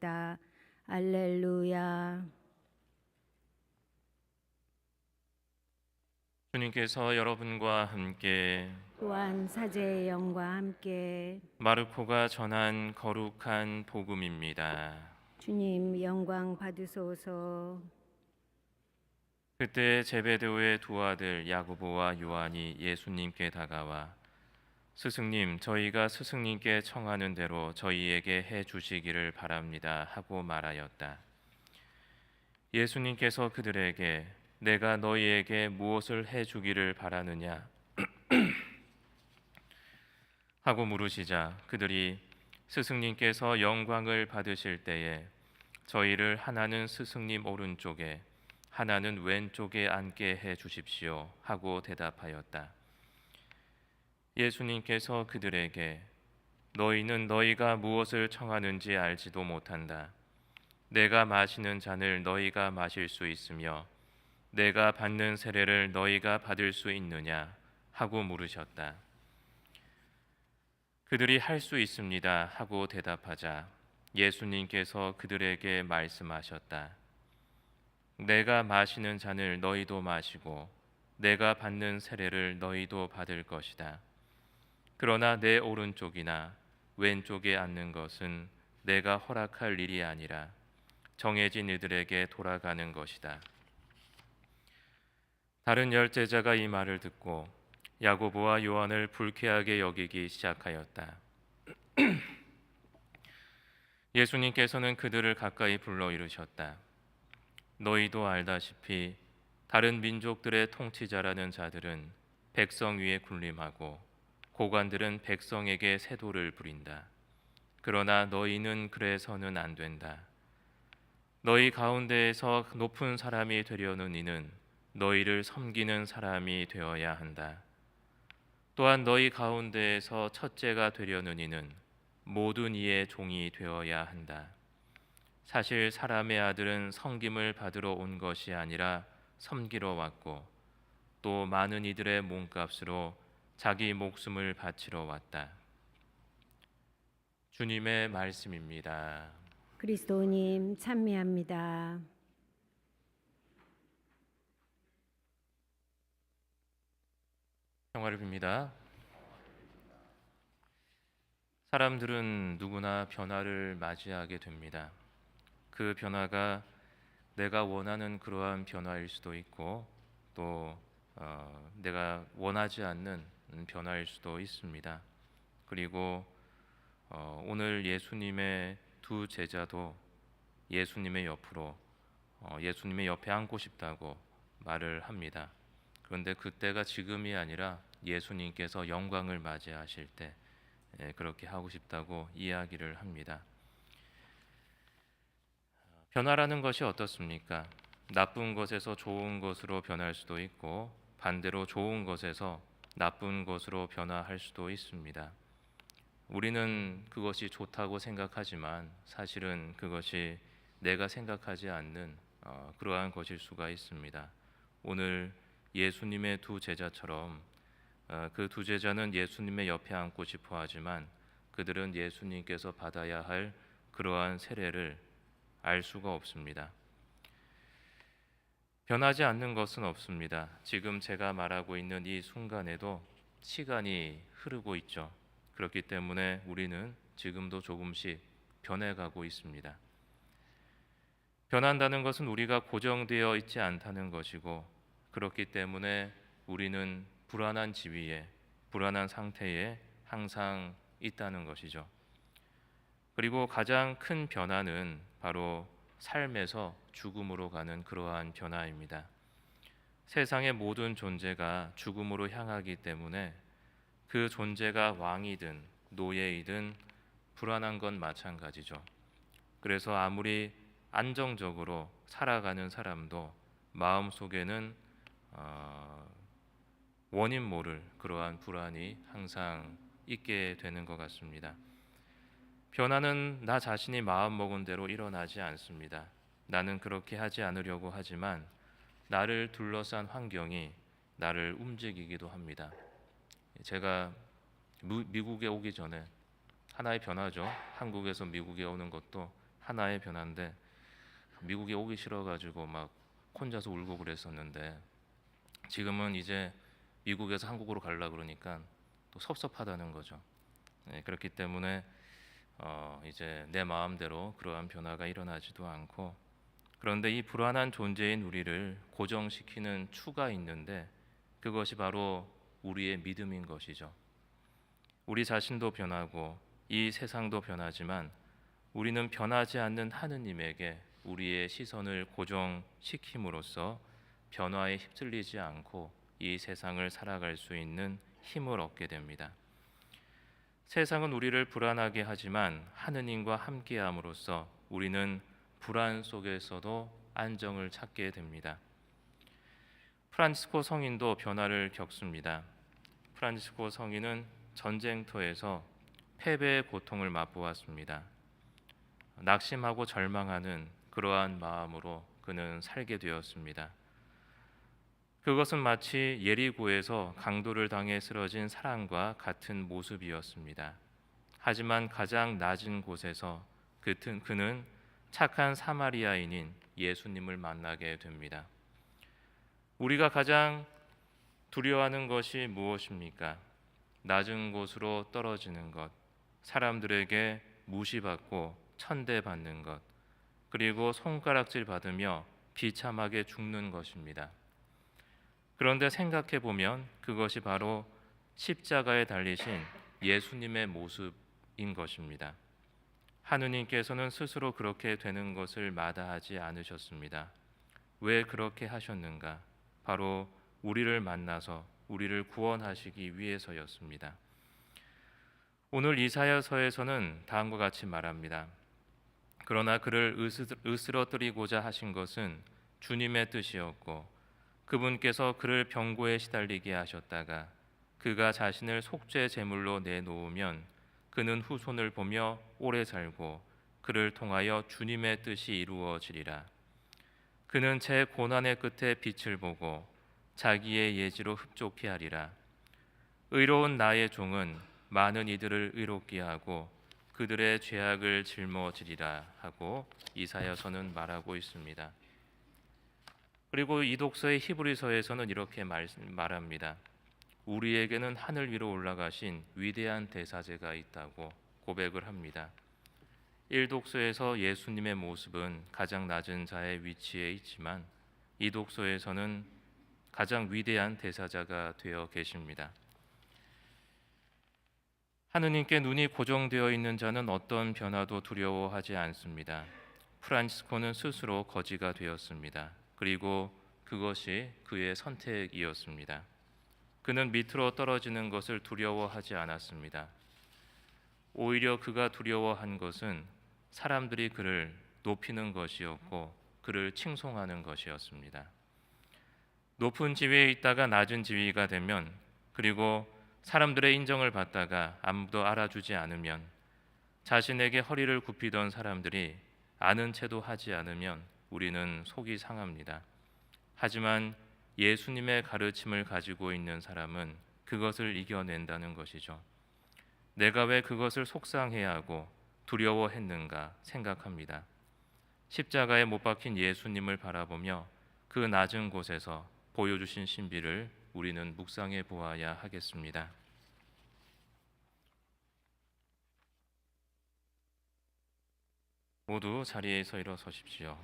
하옵나이다. 알렐루야. 주님께서 여러분과 함께 또한 사제의 영과 함께 마르코가 전한 거룩한 복음입니다. 주님 영광 받으소서. 그때 제베데오의 두 아들 야고보와 요한이 예수님께 다가와 스승님 저희가 스승님께 청하는 대로 저희에게 해 주시기를 바랍니다 하고 말하였다. 예수님께서 그들에게 내가 너희에게 무엇을 해 주기를 바라느냐 하고 물으시자 그들이 스승님께서 영광을 받으실 때에 저희를 하나는 스승님 오른쪽에 하나는 왼쪽에 앉게 해 주십시오 하고 대답하였다. 예수님께서 그들에게 너희는 너희가 무엇을 청하는지 알지도 못한다. 내가 마시는 잔을 너희가 마실 수 있으며 내가 받는 세례를 너희가 받을 수 있느냐 하고 물으셨다. 그들이 할 수 있습니다 하고 대답하자 예수님께서 그들에게 말씀하셨다. 내가 마시는 잔을 너희도 마시고 내가 받는 세례를 너희도 받을 것이다. 그러나 내 오른쪽이나 왼쪽에 앉는 것은 내가 허락할 일이 아니라 정해진 이들에게 돌아가는 것이다. 다른 열 제자가 이 말을 듣고 야고보와 요한을 불쾌하게 여기기 시작하였다. 예수님께서는 그들을 가까이 불러 이르셨다. 너희도 알다시피 다른 민족들의 통치자라는 자들은 백성 위에 군림하고 고관들은 백성에게 세도를 부린다. 그러나 너희는 그래서는 안 된다. 너희 가운데에서 높은 사람이 되려는 이는 너희를 섬기는 사람이 되어야 한다. 또한 너희 가운데에서 첫째가 되려는 이는 모든 이의 종이 되어야 한다. 사실 사람의 아들은 섬김을 받으러 온 것이 아니라 섬기러 왔고 또 많은 이들의 몸값으로 자기 목숨을 바치러 왔다. 주님의 말씀입니다. 그리스도님 찬미합니다. 평화를 빕니다. 사람들은 누구나 변화를 맞이하게 됩니다. 그 변화가 내가 원하는 그러한 변화일 수도 있고 또 어, 내가 원하지 않는 변화일 수도 있습니다. 그리고 어, 오늘 예수님의 두 제자도 예수님의 옆으로 어, 예수님의 옆에 앉고 싶다고 말을 합니다. 그런데 그때가 지금이 아니라 예수님께서 영광을 맞이하실 때 예, 그렇게 하고 싶다고 이야기를 합니다. 변화라는 것이 어떻습니까? 나쁜 것에서 좋은 것으로 변할 수도 있고 반대로 좋은 것에서 나쁜 것으로 변화할 수도 있습니다. 우리는 그것이 좋다고 생각하지만 사실은 그것이 내가 생각하지 않는 어, 그러한 것일 수가 있습니다. 오늘 예수님의 두 제자처럼 어, 그두 제자는 예수님의 옆에 앉고 싶어 하지만 그들은 예수님께서 받아야 할 그러한 세례를 알 수가 없습니다. 변하지 않는 것은 없습니다. 지금 제가 말하고 있는 이 순간에도 시간이 흐르고 있죠. 그렇기 때문에 우리는 지금도 조금씩 변해가고 있습니다. 변한다는 것은 우리가 고정되어 있지 않다는 것이고 그렇기 때문에 우리는 불안한 지위에 불안한 상태에 항상 있다는 것이죠. 그리고 가장 큰 변화는 바로 삶에서 죽음으로 가는 그러한 변화입니다. 세상의 모든 존재가 죽음으로 향하기 때문에 그 존재가 왕이든 노예이든 불안한 건 마찬가지죠. 그래서 아무리 안정적으로 살아가는 사람도 마음 속에는 어, 원인 모를 그러한 불안이 항상 있게 되는 것 같습니다. 변화는 나 자신이 마음 먹은 대로 일어나지 않습니다. 나는 그렇게 하지 않으려고 하지만 나를 둘러싼 환경이 나를 움직이기도 합니다. 제가 미국에 오기 전에 하나의 변화죠. 한국에서 미국에 오는 것도 하나의 변화인데 미국에 오기 싫어가지고 막 혼자서 울고 그랬었는데 지금은 이제 미국에서 한국으로 가려 그러니까 또 섭섭하다는 거죠. 네, 그렇기 때문에 어, 이제 내 마음대로 그러한 변화가 일어나지도 않고 그런데 이 불안한 존재인 우리를 고정시키는 추가 있는데 그것이 바로 우리의 믿음인 것이죠. 우리 자신도 변하고 이 세상도 변하지만 우리는 변하지 않는 하느님에게 우리의 시선을 고정시킴으로써 변화에 휩쓸리지 않고 이 세상을 살아갈 수 있는 힘을 얻게 됩니다. 세상은 우리를 불안하게 하지만 하느님과 함께함으로써 우리는 불안 속에서도 안정을 찾게 됩니다. 프란치스코 성인도 변화를 겪습니다. 프란치스코 성인은 전쟁터에서 패배의 고통을 맛보았습니다. 낙심하고 절망하는 그러한 마음으로 그는 살게 되었습니다. 그것은 마치 예리고에서 강도를 당해 쓰러진 사람과 같은 모습이었습니다. 하지만 가장 낮은 곳에서 그는 착한 사마리아인인 예수님을 만나게 됩니다. 우리가 가장 두려워하는 것이 무엇입니까? 낮은 곳으로 떨어지는 것, 사람들에게 무시받고 천대받는 것, 그리고 손가락질 받으며 비참하게 죽는 것입니다. 그런데 생각해 보면 그것이 바로 십자가에 달리신 예수님의 모습인 것입니다. 하느님께서는 스스로 그렇게 되는 것을 마다하지 않으셨습니다. 왜 그렇게 하셨는가? 바로 우리를 만나서 우리를 구원하시기 위해서였습니다. 오늘 이사야서에서는 다음과 같이 말합니다. 그러나 그를 으스러뜨리고자 하신 것은 주님의 뜻이었고 그분께서 그를 병고에 시달리게 하셨다가 그가 자신을 속죄 제물로 내놓으면 그는 후손을 보며 오래 살고 그를 통하여 주님의 뜻이 이루어지리라. 그는 제 고난의 끝에 빛을 보고 자기의 예지로 흡족해 하리라. 의로운 나의 종은 많은 이들을 의롭게 하고 그들의 죄악을 짊어지리라 하고 이사야서는 말하고 있습니다. 그리고 이 독서의 히브리서에서는 이렇게 말, 말합니다. 우리에게는 하늘 위로 올라가신 위대한 대사제가 있다고 고백을 합니다. 1독서에서 예수님의 모습은 가장 낮은 자의 위치에 있지만 이 독서에서는 가장 위대한 대사자가 되어 계십니다. 하느님께 눈이 고정되어 있는 자는 어떤 변화도 두려워하지 않습니다. 프란치스코는 스스로 거지가 되었습니다. 그리고 그것이 그의 선택이었습니다. 그는 밑으로 떨어지는 것을 두려워하지 않았습니다. 오히려 그가 두려워한 것은 사람들이 그를 높이는 것이었고 그를 칭송하는 것이었습니다. 높은 지위에 있다가 낮은 지위가 되면 그리고 사람들의 인정을 받다가 아무도 알아주지 않으면 자신에게 허리를 굽히던 사람들이 아는 채도 하지 않으면 우리는 속이 상합니다. 하지만 예수님의 가르침을 가지고 있는 사람은 그것을 이겨낸다는 것이죠. 내가 왜 그것을 속상해야 하고 두려워했는가 생각합니다. 십자가에 못 박힌 예수님을 바라보며 그 낮은 곳에서 보여주신 신비를 우리는 묵상해 보아야 하겠습니다. 모두 자리에서 일어서십시오.